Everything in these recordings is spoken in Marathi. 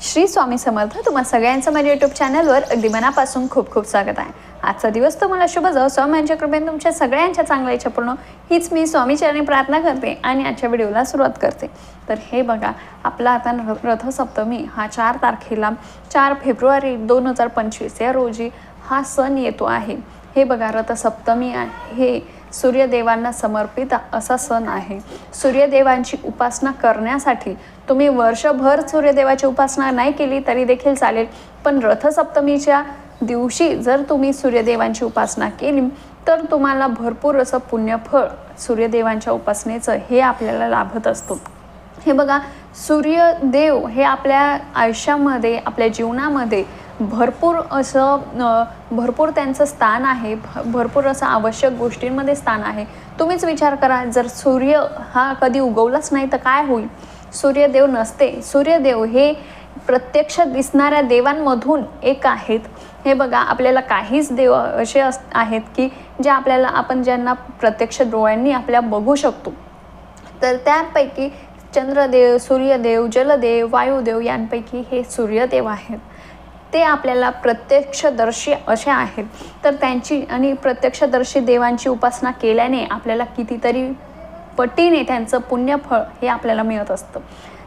श्री स्वामी समर्थ तुम्हा सगळ्यांचं माझ्या यूट्यूब चॅनलवर अगदी मनापासून खूप खूप स्वागत आहे. आजचा दिवस तुम्हाला शुभ जाऊ स्वामींच्या कृपेने तुमच्या सगळ्यांच्या चांगल्या इच्छा पूर्ण हीच मी स्वामीचरणी प्रार्थना करते आणि आजच्या व्हिडिओला सुरुवात करते. तर हे बघा आपला आता रथसप्तमी हा चार तारखेला चार फेब्रुवारी दोन हजार पंचवीस या रोजी हा सण येतो आहे. हे बघा रथसप्तमी आहे. हे सूर्यदेवांना समर्पित असा सण आहे. सूर्यदेवांची उपासना करण्यासाठी तुम्ही वर्षभर सूर्यदेवाची उपासना नाही केली तरी देखील चालेल. पण रथसप्तमीच्या दिवशी जर तुम्ही सूर्यदेवांची उपासना केली तर तुम्हाला भरपूर असं पुण्यफळ सूर्यदेवांच्या उपासनेचं हे आपल्याला लाभत असतो. हे बघा सूर्यदेव हे आपल्या आयुष्यामध्ये आपल्या जीवनामध्ये भरपूर असं भरपूर त्यांचं स्थान आहे भ- भरपूर असं आवश्यक गोष्टींमध्ये स्थान आहे. तुम्हीच विचार करा जर सूर्य हा कधी उगवलाच नाही तर काय होईल? सूर्यदेव नसते. सूर्यदेव हे प्रत्यक्ष दिसणाऱ्या देवांमधून एक आहेत. हे बघा आपल्याला काहीच देव असे अस आहेत की जे आपल्याला आपण ज्यांना प्रत्यक्ष डोळ्यांनी आपल्या बघू शकतो. तर त्यापैकी चंद्रदेव सूर्यदेव जलदेव वायुदेव यांपैकी हे सूर्यदेव आहेत. ते आपल्याला प्रत्यक्षदर्शी असे आहेत. तर त्यांची आणि प्रत्यक्षदर्शी देवांची उपासना केल्याने आपल्याला कितीतरी पटीने त्यांचं पुण्यफळ हे आपल्याला मिळत असतं.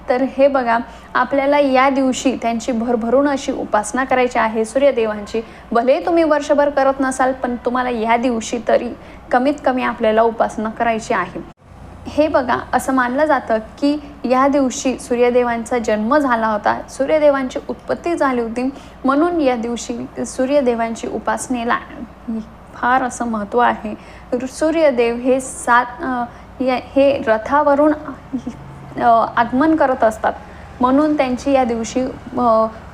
तर हे बघा आपल्याला या दिवशी त्यांची भरभरून अशी उपासना करायची आहे सूर्यदेवांची. भले तुम्ही वर्षभर करत नसाल पण तुम्हाला या दिवशी तरी कमीत कमी आपल्याला उपासना करायची आहे. हे बघा असं मानलं जातं की या दिवशी सूर्यदेवांचा जन्म झाला होता. सूर्यदेवांची उत्पत्ती झाली होती. म्हणून या दिवशी सूर्यदेवांची उपासनेला फार असं महत्त्व आहे. सूर्यदेव हे सात हे रथावरून आगमन करत असतात. म्हणून त्यांची या दिवशी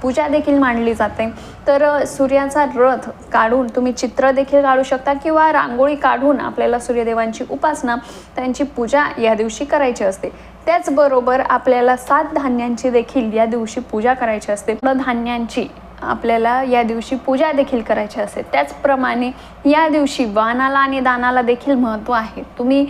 पूजा देखील मांडली जाते. तर सूर्याचा रथ काढून तुम्ही चित्र देखील काढू शकता किंवा रांगोळी काढून आपल्याला सूर्यदेवांची उपासना त्यांची पूजा या दिवशी करायची असते. त्याचबरोबर आपल्याला सात धान्यांची देखील या दिवशी पूजा करायची असते. धान्यांची आपल्याला या दिवशी पूजा देखील करायची असते. त्याचप्रमाणे या दिवशी वानाला आणि दानाला देखील महत्त्व आहे. तुम्ही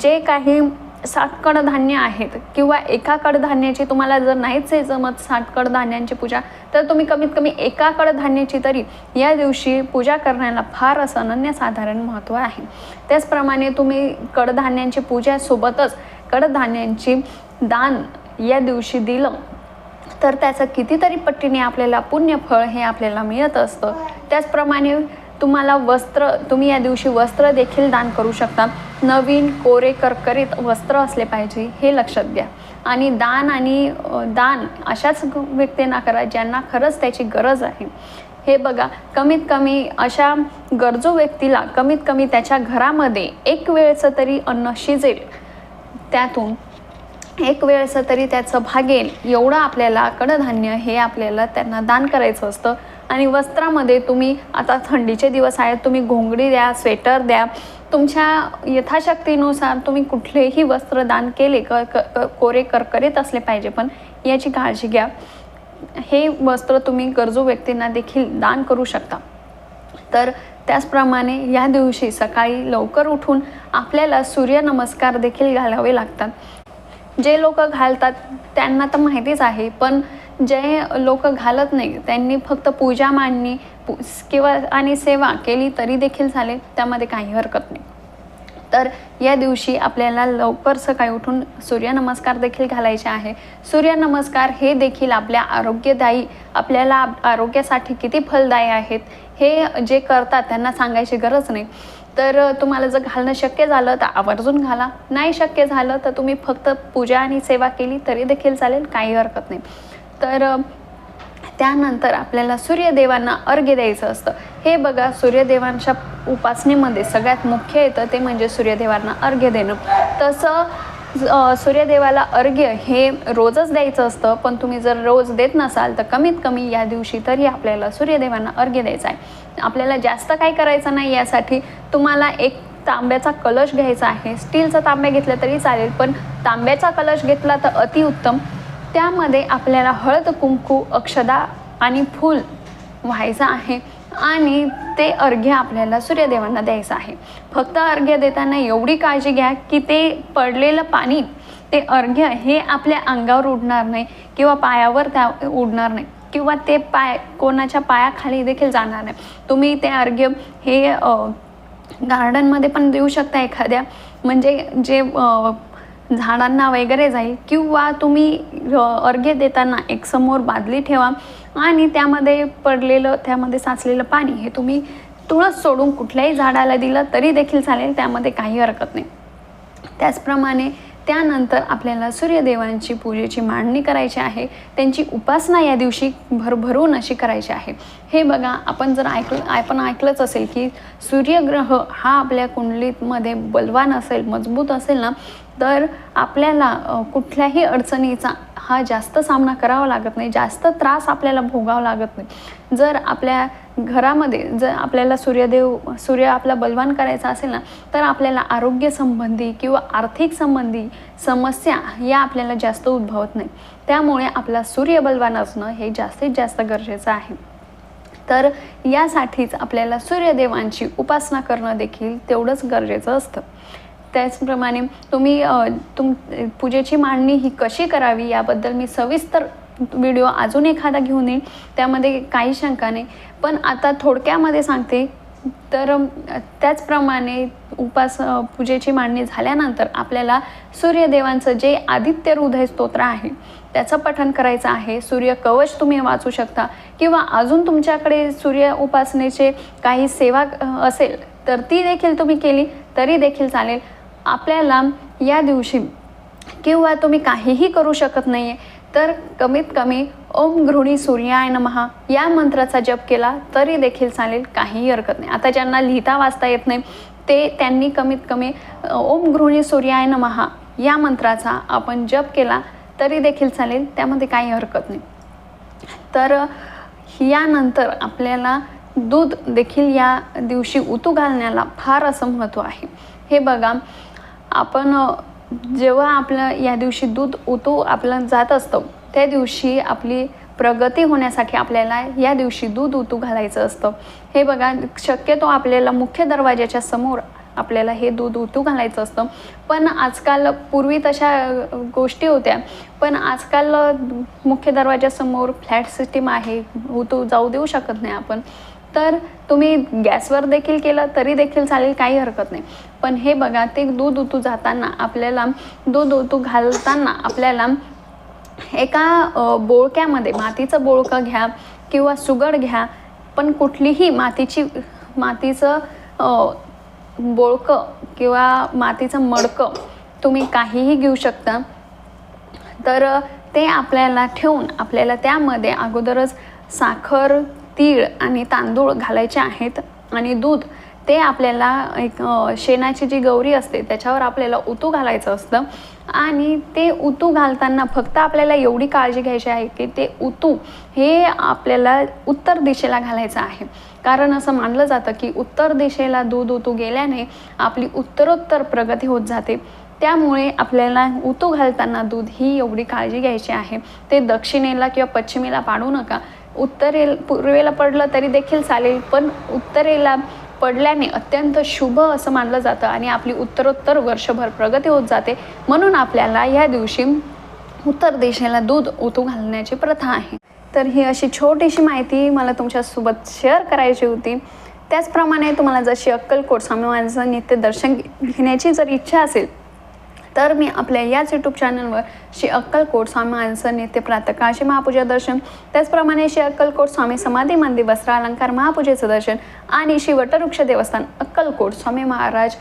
जे काही सात कडधान्य आहेत किंवा एका कडधान्याची तुम्हाला जर नाहीच आहे जमत सात कडधान्यांची पूजा तर तुम्ही कमीत कमी एका कडधान्याची तरी या दिवशी पूजा करण्याला फार असं अनन्यसाधारण महत्त्व आहे. त्याचप्रमाणे तुम्ही कडधान्यांची पूजासोबतच कडधान्यांची दान या दिवशी दिलं तर त्याचं कितीतरी पट्टीने आपल्याला पुण्यफळ हे आपल्याला मिळत असतं. त्याचप्रमाणे तुम्हाला वस्त्र तुम्ही या दिवशी वस्त्र देखील दान करू शकता. नवीन कोरे करकरीत वस्त्र असले पाहिजे हे लक्षात घ्या. आणि दान आणि दान अशाच व्यक्तींना करा ज्यांना खरंच त्याची गरज आहे. हे बघा कमीत कमी अशा गरजू व्यक्तीला कमीत कमी त्याच्या घरामध्ये एक वेळचं तरी अन्न शिजेल. त्यातून एक वेळचं तरी त्याचं भागेल. एवढं आपल्याला कडधान्य हे आपल्याला त्यांना दान करायचं असतं. आणि वस्त्रामध्ये तुम्ही आता थंडीचे दिवस आहेत तुम्ही घोंगडी द्या स्वेटर द्या. तुमच्या यथाशक्तीनुसार तुम्ही कुठलेही वस्त्र दान केले क कोरे करकरीत असले पाहिजे पण याची काळजी घ्या. हे वस्त्र तुम्ही गरजू व्यक्तींना देखील दान करू शकता. तर त्याचप्रमाणे या दिवशी सकाळी लवकर उठून आपल्याला सूर्यनमस्कार देखील घालावे लागतात. जे लोक घालतात त्यांना तर माहितीच आहे पण जे लोक घालत नाही त्यांनी फक्त पूजा मांडणी पू- किंवा आणि सेवा केली तरी देखील झाले त्यामध्ये काही हरकत नाही. तर या दिवशी आपल्याला लवकर सकाळी उठून सूर्यनमस्कार देखील घालायचे आहे. सूर्यनमस्कार हे देखील आपल्या आरोग्यदायी आपल्याला आरोग्यासाठी किती फलदायी आहेत हे जे करतात त्यांना सांगायची गरज नाही. तर तुम्हाला जर घालणं शक्य झालं तर आवर्जून घाला. नाही शक्य झालं तर तुम्ही फक्त पूजा आणि सेवा केली तरी देखील चालेल काही हरकत नाही. तर त्यानंतर आपल्याला सूर्यदेवांना अर्घ्य द्यायचं असतं. हे बघा सूर्यदेवांच्या उपासनेमध्ये सगळ्यात मुख्य येतं ते म्हणजे सूर्यदेवांना अर्घ्य देणं. तसं सूर्यदेवाला अर्घ्य हे रोजच द्यायचं असतं पण तुम्ही जर रोज देत नसाल तर कमीत कमी या दिवशी तरी आपल्याला सूर्यदेवांना अर्घ्य द्यायचं आहे. आपल्याला जास्त काय करायचं नाही यासाठी तुम्हाला एक तांब्याचा कलश घ्यायचा आहे. स्टीलचा तांब्या घेतला तरी चालेल पण तांब्याचा कलश घेतला तर अतिउत्तम. त्यामध्ये आपल्याला हळद कुंकू अक्षदा आणि फूल व्हायचं आहे आणि ते अर्घ्य आपल्याला सूर्यदेवांना द्यायचं आहे. फक्त अर्घ्य देताना एवढी काळजी घ्या की ते पडलेलं पाणी ते अर्घ्य हे आपल्या अंगावर उडणार नाही किंवा पायावर त्या उडणार नाही किंवा ते पाय कोणाच्या पायाखाली देखील जाणार नाही. तुम्ही ते अर्घ्य हे गार्डनमध्ये पण देऊ शकता एखाद्या. म्हणजे जे झाडांना वगैरे जाईल किंवा तुम्ही अर्घ्य देताना एक समोर बादली ठेवा आणि त्यामध्ये पडलेलं त्यामध्ये साचलेलं पाणी हे तुम्ही तुळस सोडून कुठल्याही झाडाला दिलं तरी देखील चालेल त्यामध्ये काही हरकत नाही. त्याचप्रमाणे त्यानंतर आपल्याला सूर्यदेवांची पूजेची मांडणी करायची आहे त्यांची उपासना या दिवशी भरभरून अशी करायची आहे. हे बघा आपण जर ऐकलं आपण ऐकलंच असेल की सूर्यग्रह हा आपल्या कुंडलीमध्ये बलवान असेल मजबूत असेल ना तर आपल्याला कुठल्याही अडचणीचा हा जास्त सामना करावा लागत नाही जास्त त्रास आपल्याला भोगावा लागत नाही. जर आपल्या घरामध्ये जर आपल्याला सूर्यदेव सूर्य आपला बलवान करायचा असेल ना तर आपल्याला आरोग्यसंबंधी किंवा आर्थिक संबंधी समस्या या आपल्याला जास्त उद्भवत नाही. त्यामुळे आपला सूर्य बलवान असणं हे जास्तीत जास्त गरजेचं आहे. तर यासाठीच आपल्याला सूर्यदेवांची उपासना करणं देखील तेवढंच गरजेचं असतं. त्याचप्रमाणे तुम्ही तुम पूजेची मांडणी ही कशी करावी याबद्दल मी सविस्तर व्हिडिओ अजून एखादा घेऊन येईन. त्यामध्ये काही शंका नाही. पण आता थोडक्यामध्ये सांगते. तर त्याचप्रमाणे उपास पूजेची मांडणी झाल्यानंतर आपल्याला सूर्यदेवांचं जे आदित्य हृदय स्तोत्र आहे त्याचं पठन करायचं आहे. सूर्य कवच तुम्ही वाचू शकता. किंवा अजून तुमच्याकडे सूर्य उपासनेचे काही सेवा असेल तर ती देखील तुम्ही केली तरी देखील चालेल. आपल्याला या दिवशी किंवा तुम्ही काहीही करू शकत नाही आहे तर कमीत कमी ओम गृहिणी सूर्याय नमहा या मंत्राचा जप केला तरी देखील चालेल काहीही हरकत नाही. आता ज्यांना लिहिता वाचता येत नाही ते त्यांनी कमीत कमी ओम गृहिणी सूर्याय नमहा या मंत्राचा आपण जप केला तरी देखील चालेल त्यामध्ये काही हरकत नाही. तर यानंतर आपल्याला दूध देखील या दिवशी उतू घालण्याला फार असं महत्त्व आहे. हे बघा आपण जेव्हा आपलं या दिवशी दूध उतू आपलं जात असतं त्या दिवशी आपली प्रगती होण्यासाठी आपल्याला या दिवशी दूध उतू घालायचं असतं. हे बघा शक्यतो आपल्याला मुख्य दरवाजाच्या समोर आपल्याला हे दूध उतू घालायचं असतं. पण आजकाल पूर्वी तशा गोष्टी होत्या. पण आजकाल मुख्य दरवाजासमोर फ्लॅट सिस्टीम आहे उतू जाऊ देऊ शकत नाही आपण. तर तुम्ही गॅसवर देखील केलं तरी देखील चालेल काही हरकत नाही. पण हे बघा ते दूध उतू जाताना आपल्याला दूध उतू घालताना आपल्याला एका बोळक्यामध्ये मातीचं बोळकं घ्या किंवा सुगड घ्या पण कुठलीही मातीची मातीचं बोळकं किंवा मातीचं मडकं तुम्ही काहीही घेऊ शकता. तर ते आपल्याला ठेवून आपल्याला त्यामध्ये अगोदरच साखर तीळ आणि तांदूळ घालायचे आहेत आणि दूध ते आपल्याला एक शेणाची जी गौरी असते त्याच्यावर आपल्याला उतू घालायचं असतं. आणि ते उतू घालताना फक्त आपल्याला एवढी काळजी घ्यायची आहे की ते उतू हे आपल्याला उत्तर दिशेला घालायचं आहे. कारण असं मानलं जातं की उत्तर दिशेला दूध उतू गेल्याने आपली उत्तरोत्तर प्रगती होत जाते. त्यामुळे आपल्याला उतू घालताना दूध ही एवढी काळजी घ्यायची आहे. ते दक्षिणेला किंवा पश्चिमेला पाडू नका. उत्तरेला पूर्वेला पडलं तरी देखील चालेल पण उत्तरेला पडल्याने अत्यंत शुभ असं मानलं जातं आणि आपली उत्तरोत्तर वर्षभर प्रगती होत जाते. म्हणून आपल्याला या दिवशी उत्तर दिशेला दूध ओतू घालण्याची प्रथा आहे. तर ही अशी छोटीशी माहिती मला तुमच्यासोबत शेअर करायची होती. त्याचप्रमाणे तुम्हाला जशी अक्कलकोट स्वामी महाराजांचं नित्य दर्शन घे- घेण्याची जर इच्छा असेल तर मी आपल्या याच यूट्यूब चॅनलवर श्री अक्कलकोट स्वामी महाराजांचं नित्य प्रातकाळचे महापूजा दर्शन त्याचप्रमाणे श्री अक्कलकोट स्वामी समाधी मंदिर वस्त्रालंकार महापूजेचं दर्शन आणि श्री वटवृक्ष देवस्थान अक्कलकोट स्वामी महाराज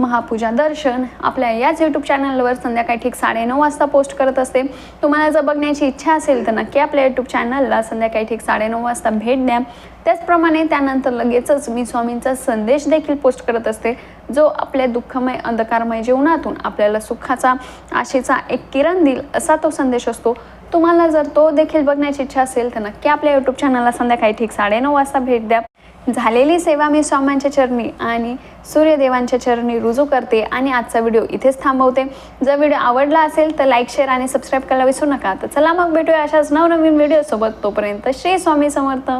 महापूजा दर्शन आपल्या याच यूट्यूब चॅनलवर संध्याकाळी ठीक साडेनऊ वाजता पोस्ट करत असते. तुम्हाला जर बघण्याची इच्छा असेल तर नक्की आपल्या यूट्यूब चॅनलला संध्याकाळी ठीक साडेनऊ वाजता भेट द्या. त्याचप्रमाणे त्यानंतर लगेचच मी स्वामींचा संदेश देखील पोस्ट करत असते. जो आपल्या दुःखमय अंधकारमय जीवनातून आपल्याला सुखाचा आशेचा एक किरण देईल असा तो संदेश असतो. तुम्हाला जर तो देखील बघण्याची इच्छा असेल तर नक्की आपल्या यूट्यूब चॅनलला संध्याकाळी ठीक साडेनऊ वाजता भेट द्या. झालेली सेवा मी स्वामांच्या चरणी आणि सूर्यदेवांच्या चरणी रुजू करते आणि आजचा व्हिडिओ इथेच थांबवते. जर व्हिडिओ आवडला असेल तर लाईक शेअर आणि सबस्क्राईब करायला विसरू नका. तर चला मग भेटूया अशाच नवनवीन व्हिडिओसोबत. तोपर्यंत श्री स्वामी समर्थ.